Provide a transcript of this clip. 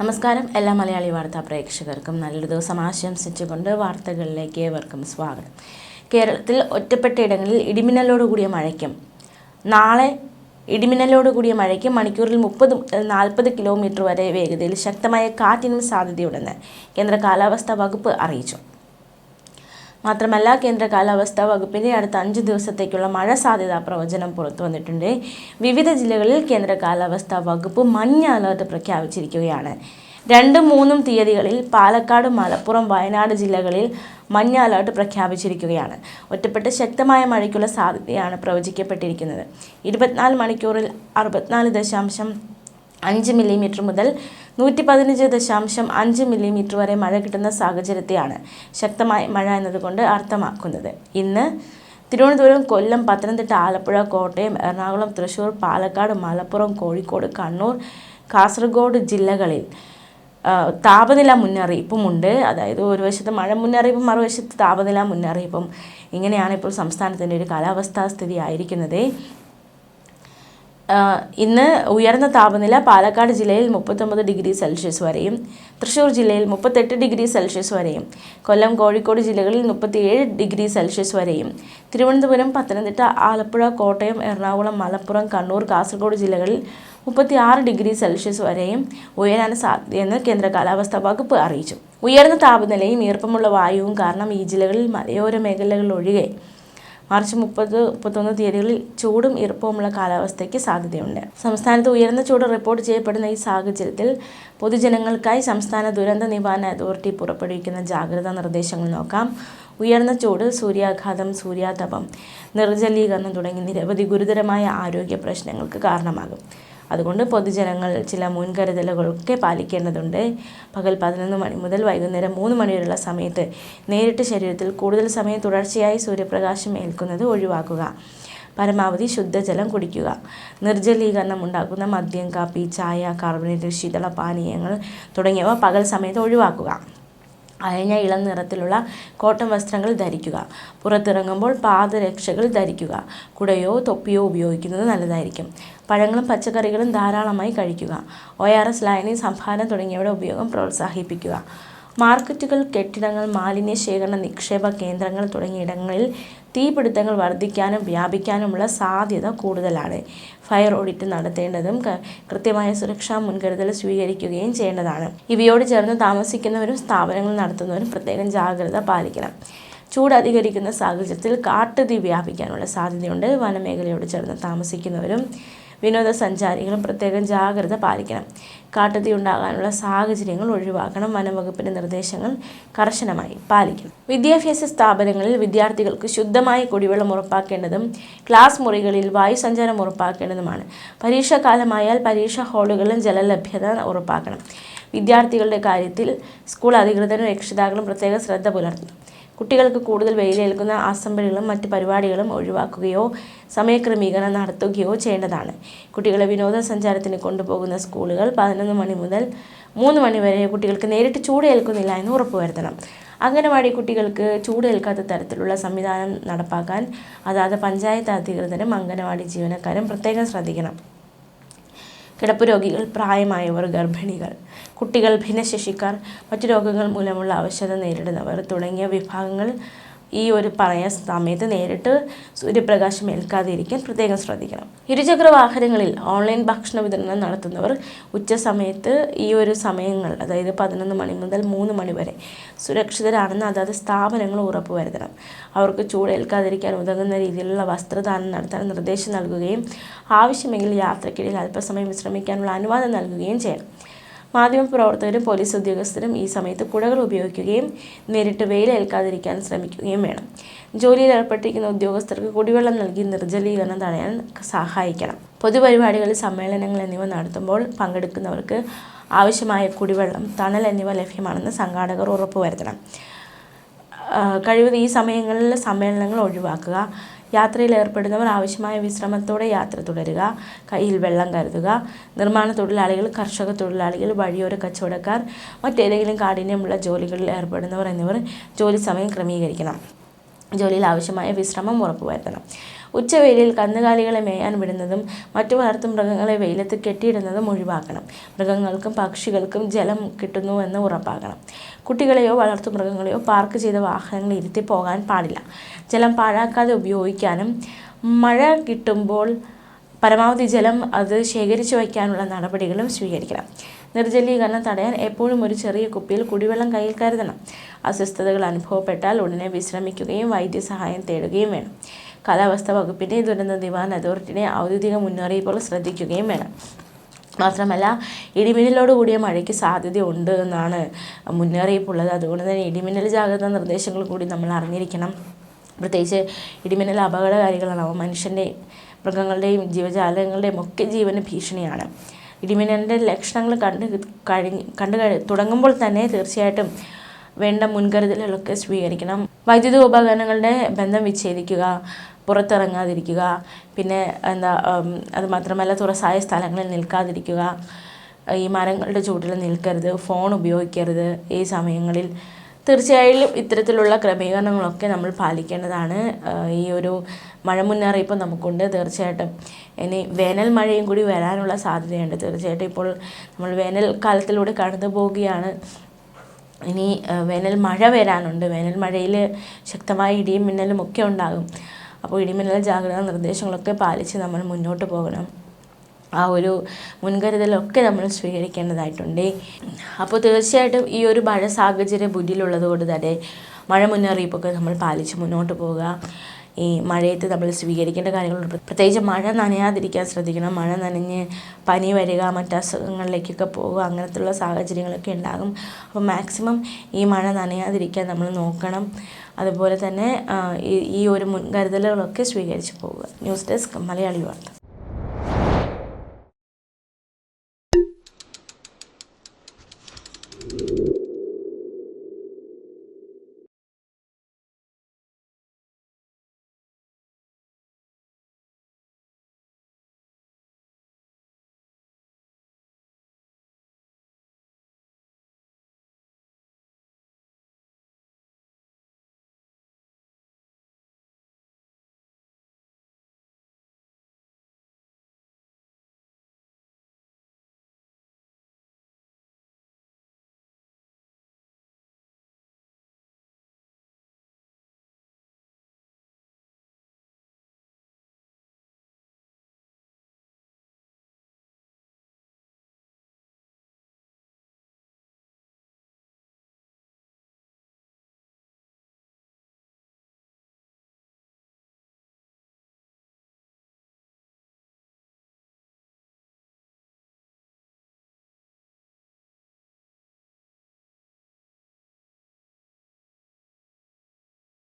നമസ്കാരം. എല്ലാ മലയാളി വാർത്താ പ്രേക്ഷകർക്കും നല്ലൊരു ദിവസം ആശംസിച്ചുകൊണ്ട് വാർത്തകളിലേക്ക് ഏവർക്കും സ്വാഗതം. കേരളത്തിൽ ഒറ്റപ്പെട്ട ഇടങ്ങളിൽ ഇടിമിന്നലോട് കൂടിയ മഴയ്ക്കും നാളെ ഇടിമിന്നലോട് കൂടിയ മഴയ്ക്ക് മണിക്കൂറിൽ മുപ്പത് നാൽപ്പത് കിലോമീറ്റർ വരെ വേഗതയിൽ ശക്തമായ കാറ്റിനും സാധ്യതയുണ്ടെന്ന് കേന്ദ്ര കാലാവസ്ഥാ വകുപ്പ് അറിയിച്ചു. മാത്രമല്ല കേന്ദ്ര കാലാവസ്ഥാ വകുപ്പിന്റെ അടുത്ത അഞ്ച് ദിവസത്തേക്കുള്ള മഴ സാധ്യതാ പ്രവചനം പുറത്തു വന്നിട്ടുണ്ട്. വിവിധ ജില്ലകളിൽ കേന്ദ്ര കാലാവസ്ഥാ വകുപ്പ് മഞ്ഞ അലർട്ട് പ്രഖ്യാപിച്ചിരിക്കുകയാണ്. രണ്ടും മൂന്നും തീയതികളിൽ പാലക്കാട് മലപ്പുറം വയനാട് ജില്ലകളിൽ മഞ്ഞ അലർട്ട് പ്രഖ്യാപിച്ചിരിക്കുകയാണ്. ഒറ്റപ്പെട്ട ശക്തമായ മഴയ്ക്കുള്ള സാധ്യതയാണ് പ്രവചിക്കപ്പെട്ടിരിക്കുന്നത്. ഇരുപത്തിനാല് മണിക്കൂറിൽ അറുപത്തിനാല് ദശാംശം അഞ്ച് മില്ലിമീറ്റർ മുതൽ നൂറ്റി പതിനഞ്ച് ദശാംശം അഞ്ച് മില്ലിമീറ്റർ വരെ മഴ കിട്ടുന്ന സാഹചര്യത്തെയാണ് ശക്തമായ മഴ എന്നതുകൊണ്ട് അർത്ഥമാക്കുന്നത്. ഇന്ന് തിരുവനന്തപുരം കൊല്ലം പത്തനംതിട്ട ആലപ്പുഴ കോട്ടയം എറണാകുളം തൃശ്ശൂർ പാലക്കാട് മലപ്പുറം കോഴിക്കോട് കണ്ണൂർ കാസർഗോഡ് ജില്ലകളിൽ താപനില മുന്നറിയിപ്പുമുണ്ട്. അതായത് ഒരു വശത്ത് മഴ മുന്നറിയിപ്പും മറുവശത്ത് താപനില മുന്നറിയിപ്പും. ഇങ്ങനെയാണ് ഇപ്പോൾ സംസ്ഥാനത്തിന്റെ ഒരു കാലാവസ്ഥാ സ്ഥിതി ആയിരിക്കുന്നത്. ഇന്ന് ഉയർന്ന താപനില പാലക്കാട് ജില്ലയിൽ മുപ്പത്തൊമ്പത് ഡിഗ്രി സെൽഷ്യസ് വരെയും തൃശ്ശൂർ ജില്ലയിൽ മുപ്പത്തെട്ട് ഡിഗ്രി സെൽഷ്യസ് വരെയും കൊല്ലം കോഴിക്കോട് ജില്ലകളിൽ മുപ്പത്തിയേഴ് ഡിഗ്രി സെൽഷ്യസ് വരെയും തിരുവനന്തപുരം പത്തനംതിട്ട ആലപ്പുഴ കോട്ടയം എറണാകുളം മലപ്പുറം കണ്ണൂർ കാസർഗോഡ് ജില്ലകളിൽ മുപ്പത്തി ആറ് ഡിഗ്രി സെൽഷ്യസ് വരെയും ഉയരാൻ സാധ്യതയെന്ന് കേന്ദ്ര കാലാവസ്ഥാ വകുപ്പ് അറിയിച്ചു. ഉയർന്ന താപനിലയും ഈർപ്പമുള്ള വായുവും കാരണം ഈ ജില്ലകളിൽ മലയോര മേഖലകളിലൊഴികെ മാർച്ച് മുപ്പത് മുപ്പത്തൊന്ന് തീയതികളിൽ ചൂടും ഈർപ്പവുമുള്ള കാലാവസ്ഥയ്ക്ക് സാധ്യതയുണ്ട്. സംസ്ഥാനത്ത് ഉയർന്ന ചൂട് റിപ്പോർട്ട് ചെയ്യപ്പെടുന്ന ഈ സാഹചര്യത്തിൽ പൊതുജനങ്ങൾക്കായി സംസ്ഥാന ദുരന്ത നിവാരണ അതോറിറ്റി പുറപ്പെടുവിക്കുന്ന ജാഗ്രതാ നിർദ്ദേശങ്ങൾ നോക്കാം. ഉയർന്ന ചൂട് സൂര്യാഘാതം സൂര്യാതപം നിർജലീകരണം തുടങ്ങി നിരവധി ഗുരുതരമായ ആരോഗ്യ പ്രശ്നങ്ങൾക്ക് കാരണമാകും. അതുകൊണ്ട് പൊതുജനങ്ങൾ ചില മുൻകരുതലുകളൊക്കെ പാലിക്കേണ്ടതുണ്ട്. പകൽ പതിനൊന്ന് മണി മുതൽ വൈകുന്നേരം മൂന്ന് മണി വരെയുള്ള സമയത്ത് നേരിട്ട് ശരീരത്തിൽ കൂടുതൽ സമയം തുടർച്ചയായി സൂര്യപ്രകാശം ഏൽക്കുന്നത് ഒഴിവാക്കുക. പരമാവധി ശുദ്ധജലം കുടിക്കുക. നിർജലീകരണം ഉണ്ടാക്കുന്ന മദ്യം കാപ്പി ചായ കാർബണേറ്റ് ശീതള പാനീയങ്ങൾ തുടങ്ങിയവ പകൽ സമയത്ത് ഒഴിവാക്കുക. അയഞ്ഞ ഇളം നിറത്തിലുള്ള കോട്ടൺ വസ്ത്രങ്ങൾ ധരിക്കുക. പുറത്തിറങ്ങുമ്പോൾ പാദരക്ഷകൾ ധരിക്കുക. കുടയോ തൊപ്പിയോ ഉപയോഗിക്കുന്നത് നല്ലതായിരിക്കും. പഴങ്ങളും പച്ചക്കറികളും ധാരാളമായി കഴിക്കുക. ഒ ആർ എസ് ലായനി സംഭാരം തുടങ്ങിയവയുടെ ഉപയോഗം പ്രോത്സാഹിപ്പിക്കുക. മാർക്കറ്റുകൾ കെട്ടിടങ്ങൾ മാലിന്യ ശേഖരണ നിക്ഷേപ കേന്ദ്രങ്ങൾ തുടങ്ങിയ ഇടങ്ങളിൽ തീപിടുത്തങ്ങൾ വർദ്ധിക്കാനും വ്യാപിക്കാനുമുള്ള സാധ്യത കൂടുതലാണ്. ഫയർ ഓഡിറ്റ് നടത്തേണ്ടതും കൃത്യമായ സുരക്ഷാ മുൻകരുതൽ സ്വീകരിക്കുകയും ചെയ്യേണ്ടതാണ്. ഇവയോട് ചേർന്ന് താമസിക്കുന്നവരും സ്ഥാപനങ്ങൾ നടത്തുന്നവരും പ്രത്യേകം ജാഗ്രത പാലിക്കണം. ചൂട് അധികരിക്കുന്ന സാഹചര്യത്തിൽ കാട്ടുതീ വ്യാപിക്കാനുള്ള സാധ്യതയുണ്ട്. വനമേഖലയോട് ചേർന്ന് താമസിക്കുന്നവരും വിനോദസഞ്ചാരികളും പ്രത്യേകം ജാഗ്രത പാലിക്കണം. കാട്ടുതീ ഉണ്ടാകാനുള്ള സാഹചര്യങ്ങൾ ഒഴിവാക്കണം. വനംവകുപ്പിന്റെ നിർദ്ദേശങ്ങൾ കർശനമായി പാലിക്കണം. വിദ്യാഭ്യാസ സ്ഥാപനങ്ങളിൽ വിദ്യാർത്ഥികൾക്ക് ശുദ്ധമായ കുടിവെള്ളം ഉറപ്പാക്കേണ്ടതും ക്ലാസ് മുറികളിൽ വായുസഞ്ചാരം ഉറപ്പാക്കേണ്ടതുമാണ്. പരീക്ഷാകാലമായാൽ പരീക്ഷാ ഹാളുകളിലും ജലലഭ്യത ഉറപ്പാക്കണം. വിദ്യാർത്ഥികളുടെ കാര്യത്തിൽ സ്കൂൾ അധികൃതരും രക്ഷിതാക്കളും പ്രത്യേക ശ്രദ്ധ പുലർത്തണം. കുട്ടികൾക്ക് കൂടുതൽ വെയിലേൽക്കുന്ന അസംബ്ലികളും മറ്റ് പരിപാടികളും ഒഴിവാക്കുകയോ സമയക്രമീകരണം നടത്തുകയോ ചെയ്യേണ്ടതാണ്. കുട്ടികളെ വിനോദസഞ്ചാരത്തിന് കൊണ്ടുപോകുന്ന സ്കൂളുകൾ പതിനൊന്ന് മണി മുതൽ മൂന്ന് മണി വരെ കുട്ടികൾക്ക് നേരിട്ട് ചൂടേൽക്കുന്നില്ല എന്ന് ഉറപ്പുവരുത്തണം. അംഗനവാടി കുട്ടികൾക്ക് ചൂടേൽക്കാത്ത തരത്തിലുള്ള സംവിധാനം നടപ്പാക്കാൻ അതാത് പഞ്ചായത്ത് അധികൃതരും അംഗനവാടി ജീവനക്കാരും പ്രത്യേകം ശ്രദ്ധിക്കണം. കിടപ്പ് രോഗികൾ പ്രായമായവർ ഗർഭിണികൾ കുട്ടികൾ ഭിന്നശേഷിക്കാർ മറ്റു രോഗങ്ങൾ മൂലമുള്ള അവശത നേരിടുന്നവർ തുടങ്ങിയ വിഭാഗങ്ങൾ ഈ ഒരു പറയ സമയത്ത് നേരിട്ട് സൂര്യപ്രകാശം ഏൽക്കാതിരിക്കാൻ പ്രത്യേകം ശ്രദ്ധിക്കണം. ഇരുചക്ര വാഹനങ്ങളിൽ ഓൺലൈൻ ഭക്ഷണ വിതരണം നടത്തുന്നവർ ഉച്ച സമയത്ത് ഈ ഒരു സമയങ്ങൾ അതായത് പതിനൊന്ന് മണി മുതൽ മൂന്ന് മണി വരെ സുരക്ഷിതരാണെന്ന് അതാത് സ്ഥാപനങ്ങൾ ഉറപ്പുവരുത്തണം അവർക്ക് ചൂടേൽക്കാതിരിക്കാൻ ഉതകുന്ന രീതിയിലുള്ള വസ്ത്രദാനം നടത്താൻ നിർദ്ദേശം നൽകുകയും ആവശ്യമെങ്കിൽ യാത്രക്കിടയിൽ അല്പസമയം വിശ്രമിക്കാനുള്ള അനുവാദം നൽകുകയും ചെയ്യണം. മാധ്യമപ്രവർത്തകരും പോലീസ് ഉദ്യോഗസ്ഥരും ഈ സമയത്ത് കുടകൾ ഉപയോഗിക്കുകയും നേരിട്ട് വെയിലേൽക്കാതിരിക്കാൻ ശ്രമിക്കുകയും വേണം. ജോലിയിൽ ഏർപ്പെട്ടിരിക്കുന്ന ഉദ്യോഗസ്ഥർക്ക് കുടിവെള്ളം നൽകി നിർജലീകരണം തടയാൻ സഹായിക്കണം. പൊതുപരിപാടികളിൽ സമ്മേളനങ്ങൾ എന്നിവ നടത്തുമ്പോൾ പങ്കെടുക്കുന്നവർക്ക് ആവശ്യമായ കുടിവെള്ളം തണൽ എന്നിവ ലഭ്യമാണെന്ന് സംഘാടകർ ഉറപ്പുവരുത്തണം. കഴിവതും ഈ സമയങ്ങളിൽ സമ്മേളനങ്ങൾ ഒഴിവാക്കുക. യാത്രയിൽ ഏർപ്പെടുന്നവർ ആവശ്യമായ വിശ്രമത്തോടെ യാത്ര തുടരുക. കയ്യിൽ വെള്ളം കരുതുക. നിർമ്മാണ തൊഴിലാളികൾ കർഷക തൊഴിലാളികൾ വഴിയോര കച്ചവടക്കാർ മറ്റേതെങ്കിലും കാഠിന്യമുള്ള ജോലികളിൽ ഏർപ്പെടുന്നവർ എന്നിവർ ജോലി സമയം ക്രമീകരിക്കണം. ജോലിയിൽ ആവശ്യമായ വിശ്രമം ഉറപ്പുവരുത്തണം. ഉച്ചവെയിലിൽ കന്നുകാലികളെ മേയാൻ വിടുന്നതും മറ്റു വളർത്തു മൃഗങ്ങളെ വെയിലത്ത് കെട്ടിയിടുന്നതും ഒഴിവാക്കണം. മൃഗങ്ങൾക്കും പക്ഷികൾക്കും ജലം കിട്ടുന്നുവെന്ന് ഉറപ്പാക്കണം. കുട്ടികളെയോ വളർത്തു മൃഗങ്ങളെയോ പാർക്ക് ചെയ്ത വാഹനങ്ങൾ ഇരുത്തി പോകാൻ പാടില്ല. ജലം പാഴാക്കാതെ ഉപയോഗിക്കാനും മഴ കിട്ടുമ്പോൾ പരമാവധി ജലം അത് ശേഖരിച്ചു വയ്ക്കാനുള്ള നടപടികളും സ്വീകരിക്കണം. നിർജലീകരണം തടയാൻ എപ്പോഴും ഒരു ചെറിയ കുപ്പിയിൽ കുടിവെള്ളം കയ്യിൽ കരുതണം. അസ്വസ്ഥതകൾ അനുഭവപ്പെട്ടാൽ ഉടനെ വിശ്രമിക്കുകയും വൈദ്യസഹായം തേടുകയും വേണം. കാലാവസ്ഥാ വകുപ്പിന്റെ ദുരന്ത നിവാരണ അതോറിറ്റിയുടെ ഔദ്യോഗിക മുന്നറിയിപ്പുകൾ ശ്രദ്ധിക്കുകയും വേണം. മാത്രമല്ല ഇടിമിന്നലോട് കൂടിയ മഴയ്ക്ക് സാധ്യതയുണ്ട് എന്നാണ് മുന്നറിയിപ്പുള്ളത്. അതുകൊണ്ട് തന്നെ ഇടിമിന്നൽ ജാഗ്രതാ നിർദ്ദേശങ്ങൾ കൂടി നമ്മൾ അറിഞ്ഞിരിക്കണം. പ്രത്യേകിച്ച് ഇടിമിന്നൽ അപകടകാരികളാണ്. മനുഷ്യന്റെ മൃഗങ്ങളുടെയും ജീവജാലങ്ങളുടെയും ഒക്കെ ജീവന് ഭീഷണിയാണ്. ഇടിമിന്നലിന്റെ ലക്ഷണങ്ങൾ കണ്ട് കഴിഞ്ഞ് കണ്ടു തുടങ്ങുമ്പോൾ തന്നെ തീർച്ചയായിട്ടും വേണ്ട മുൻകരുതലുകളൊക്കെ സ്വീകരിക്കണം. വൈദ്യുത ഉപകരണങ്ങളുടെ ബന്ധം വിച്ഛേദിക്കുക പുറത്തിറങ്ങാതിരിക്കുക പിന്നെ എന്താ അത് മാത്രമല്ല തുറസായ സ്ഥലങ്ങളിൽ നിൽക്കാതിരിക്കുക ഈ മരങ്ങളുടെ ചൂട്ടിൽ നിൽക്കരുത് ഫോൺ ഉപയോഗിക്കരുത് ഈ സമയങ്ങളിൽ. തീർച്ചയായും ഇത്തരത്തിലുള്ള ക്രമീകരണങ്ങളൊക്കെ നമ്മൾ പാലിക്കേണ്ടതാണ്. ഈ ഒരു മഴ മുന്നറിയിപ്പ് നമുക്കുണ്ട്. തീർച്ചയായിട്ടും ഇനി വേനൽ മഴയും കൂടി വരാനുള്ള സാധ്യതയുണ്ട്. തീർച്ചയായിട്ടും ഇപ്പോൾ നമ്മൾ വേനൽ കാലത്തിലൂടെ കടന്നു പോവുകയാണ് ഇനി വേനൽ മഴ വരാനുണ്ട്. വേനൽ മഴയിൽ ശക്തമായ ഇടിയും മിന്നലും ഒക്കെ ഉണ്ടാകും. അപ്പോൾ ഇടിമിന്നൽ ജാഗ്രതാ നിർദ്ദേശങ്ങളൊക്കെ പാലിച്ച് നമ്മൾ മുന്നോട്ട് പോകണം. ആ ഒരു മുൻകരുതലൊക്കെ നമ്മൾ സ്വീകരിക്കേണ്ടതായിട്ടുണ്ട്. അപ്പോൾ തീർച്ചയായിട്ടും ഈ ഒരു മഴ സാഹചര്യം മുന്നിലുള്ളത് കൊണ്ട് തന്നെ മഴ മുന്നറിയിപ്പൊക്കെ നമ്മൾ പാലിച്ച് മുന്നോട്ട് പോവുക. ഈ മഴയത്ത് നമ്മൾ സ്വീകരിക്കേണ്ട കാര്യങ്ങളുണ്ട്. പ്രത്യേകിച്ച് മഴ നനയാതിരിക്കാൻ ശ്രദ്ധിക്കണം. മഴ നനഞ്ഞ് പനി വരിക മറ്റ് അസുഖങ്ങളിലേക്കൊക്കെ പോവുക അങ്ങനത്തുള്ള സാഹചര്യങ്ങളൊക്കെ ഉണ്ടാകും. അപ്പോൾ മാക്സിമം ഈ മഴ നനയാതിരിക്കാൻ നമ്മൾ നോക്കണം. അതുപോലെ തന്നെ ഈ ഒരു മുൻകരുതലുകളൊക്കെ സ്വീകരിച്ച് പോവുക. ന്യൂസ് ഡെസ്ക് മലയാളി വാർത്ത.